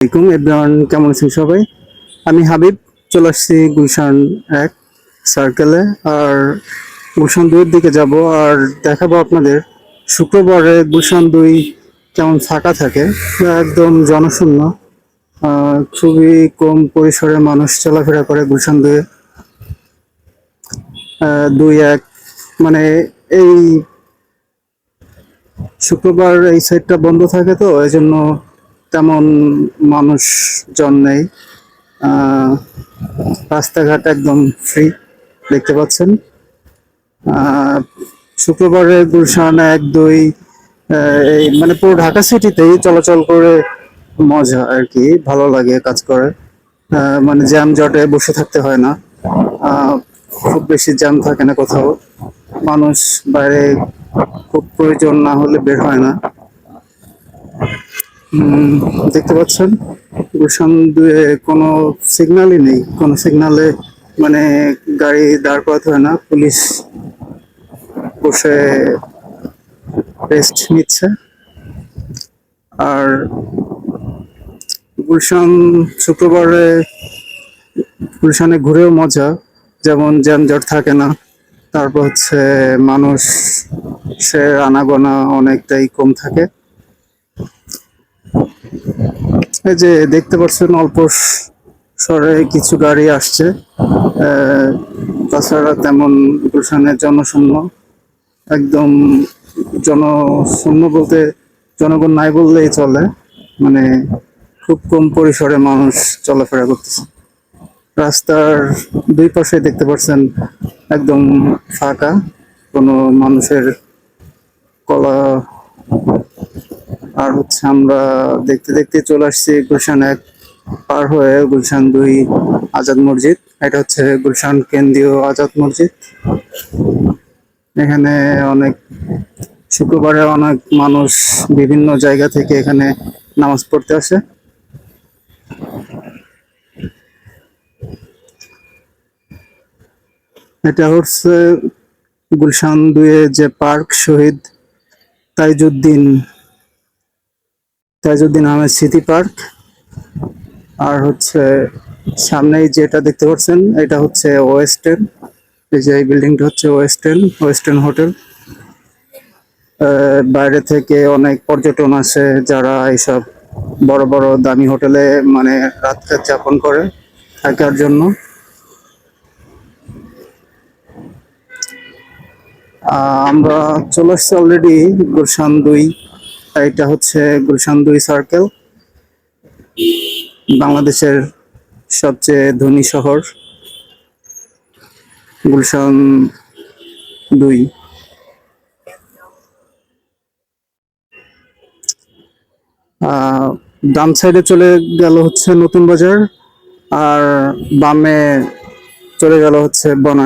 আসসালামাইকুম এভরিওয়ান কেমন আছেন সবাই? আমি হাবিব, চলে আসছি গুলশান এক সার্কেলে আর গুলশান দুইয়ের দিকে যাব, আর দেখাবো আপনাদের শুক্রবারে গুলশান দুই কেমন ফাঁকা থাকে। একদম জনশূন্য খুবই কম পরিসরে মানুষ চলাফেরা করে গুলশান দুয়ে দুই এক মানে এই শুক্রবার এই সাইডটা বন্ধ থাকে তো এই জন্য তেমন মানুষজন নেই। রাস্তাঘাট একদম ফ্রি দেখতে পাচ্ছেন। শুক্রবারে গুলশান এক, দুই এই মানে পুরো ঢাকা সিটিতেই চলাচল করে মজা আর কি, ভালো লাগে কাজ করে। মানে জ্যাম জটে বসে থাকতে হয় না। খুব বেশি জ্যাম থাকে না কোথাও। মানুষ বাইরে খুব প্রয়োজন না হলে বের হয় না। দেখতে পাচ্ছেন? গুলশান দুয়ে কোনো সিগন্যালই নেই। কোনো সিগন্যালে মানে গাড়ি দাঁড় করাতে হয় না। পুলিশ বসে রেস্ট নিচ্ছে। আর গুলশান শুক্রবারে গুলশানে ঘুরেও মজা। যেমন যানজট থাকে না। তারপর হচ্ছে মানুষ সে আনাগোনা অনেকটাই কম থাকে। এই যে দেখতে পাচ্ছেন অল্প সরে কিছু গাড়ি আসছে। তাছাড়া তেমন গুলশানের জনশূন্য, একদম জনশূন্য বলতে জনগণ নাই বললেই চলে। মানে খুব কম পরিসরে মানুষ চলাফেরা করতেছে। রাস্তার দুই পাশে দেখতে পাচ্ছেন একদম ফাঁকা, কোনো মানুষের কলা আর হচ্ছে আমরা দেখতে দেখতে চলে আসছি গুলশান এক পার হয়ে গুলশান দুই আজাদ মসজিদ। এটা হচ্ছে গুলশান কেন্দ্রীয় আজাদ মসজিদ। এখানে অনেক শুক্রবারে অনেক মানুষ বিভিন্ন জায়গা থেকে এখানে নামাজ পড়তে আসে। এটা হচ্ছে গুলশান দুয়ে যে পার্ক শহীদ তাইজুদ্দিন তাইজুদ্দিন আহমেদ স্মৃতি পার্ক। আর হচ্ছে সামনেই যেটা দেখতে পাচ্ছেন, এটা হচ্ছে ওয়েস্টার্ন এই যে এই বিল্ডিংটা হচ্ছে ওয়েস্টার্ন ওয়েস্টার্ন হোটেল। বাইরে থেকে অনেক পর্যটন আসে যারা এইসব বড় বড় দামি হোটেলে মানে রাত যাপন করে থাকার জন্য। আমরা চলে আসছি অলরেডি গুলশান দুই। এটা হচ্ছে গুলশান দুই সার্কেল বাংলাদেশের সবচেয়ে ধনী শহর গুলশান দুই ডান সাইডে চলে গেল হচ্ছে নতুন বাজার, আর বামে চলে গেল হচ্ছে বনা